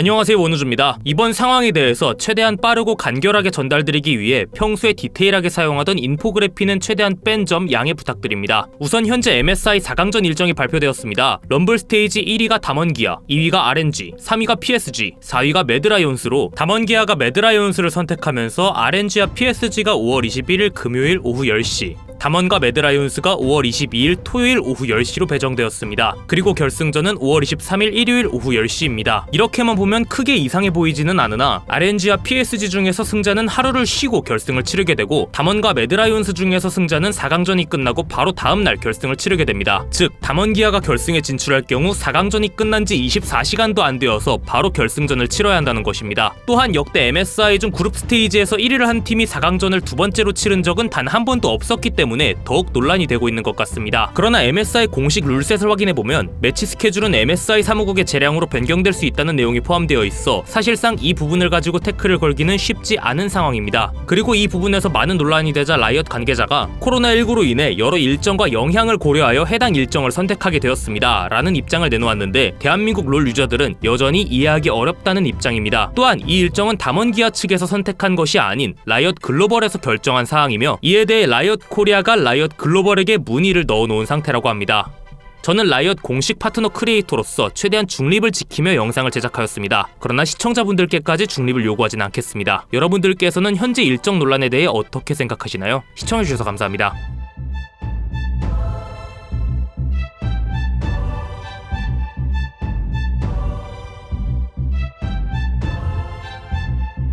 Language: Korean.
안녕하세요 원우주입니다. 이번 상황에 대해서 최대한 빠르고 간결하게 전달드리기 위해 평소에 디테일하게 사용하던 인포그래피는 최대한 뺀 점 양해 부탁드립니다. 우선 현재 MSI 4강전 일정이 발표되었습니다. 럼블 스테이지 1위가 담원기아, 2위가 RNG, 3위가 PSG, 4위가 매드라이온스로 담원기아가 매드라이온스를 선택하면서 RNG와 PSG가 5월 21일 금요일 오후 10시, 담원과 매드라이온스가 5월 22일 토요일 오후 10시로 배정되었습니다. 그리고 결승전은 5월 23일 일요일 오후 10시입니다. 이렇게만 보면 크게 이상해 보이지는 않으나 RNG와 PSG 중에서 승자는 하루를 쉬고 결승을 치르게 되고 담원과 매드라이온스 중에서 승자는 4강전이 끝나고 바로 다음 날 결승을 치르게 됩니다. 즉 담원기아가 결승에 진출할 경우 4강전이 끝난 지 24시간도 안 되어서 바로 결승전을 치러야 한다는 것입니다. 또한 역대 MSI 중 그룹 스테이지에서 1위를 한 팀이 4강전을 두 번째로 치른 적은 단 한 번도 없었기 때문에 더욱 논란이 되고 있는 것 같습니다. 그러나 MSI 공식 룰셋을 확인해 보면 매치 스케줄은 MSI 사무국의 재량으로 변경될 수 있다는 내용이 포함되어 있어 사실상 이 부분을 가지고 태클을 걸기는 쉽지 않은 상황입니다. 그리고 이 부분에서 많은 논란이 되자 라이엇 관계자가 코로나19로 인해 여러 일정과 영향을 고려하여 해당 일정을 선택하게 되었습니다. 라는 입장을 내놓았는데 대한민국 롤 유저들은 여전히 이해하기 어렵다는 입장입니다. 또한 이 일정은 담원기아 측에서 선택한 것이 아닌 라이엇 글로벌에서 결정한 사항이며 이에 대해 라이엇 코리아가 라이엇 글로벌에게 문의를 넣어놓은 상태라고 합니다. 저는 라이엇 공식 파트너 크리에이터로서 최대한 중립을 지키며 영상을 제작하였습니다. 그러나 시청자분들께까지 중립을 요구하진 않겠습니다. 여러분들께서는 현재 일정 논란에 대해 어떻게 생각하시나요? 시청해주셔서 감사합니다.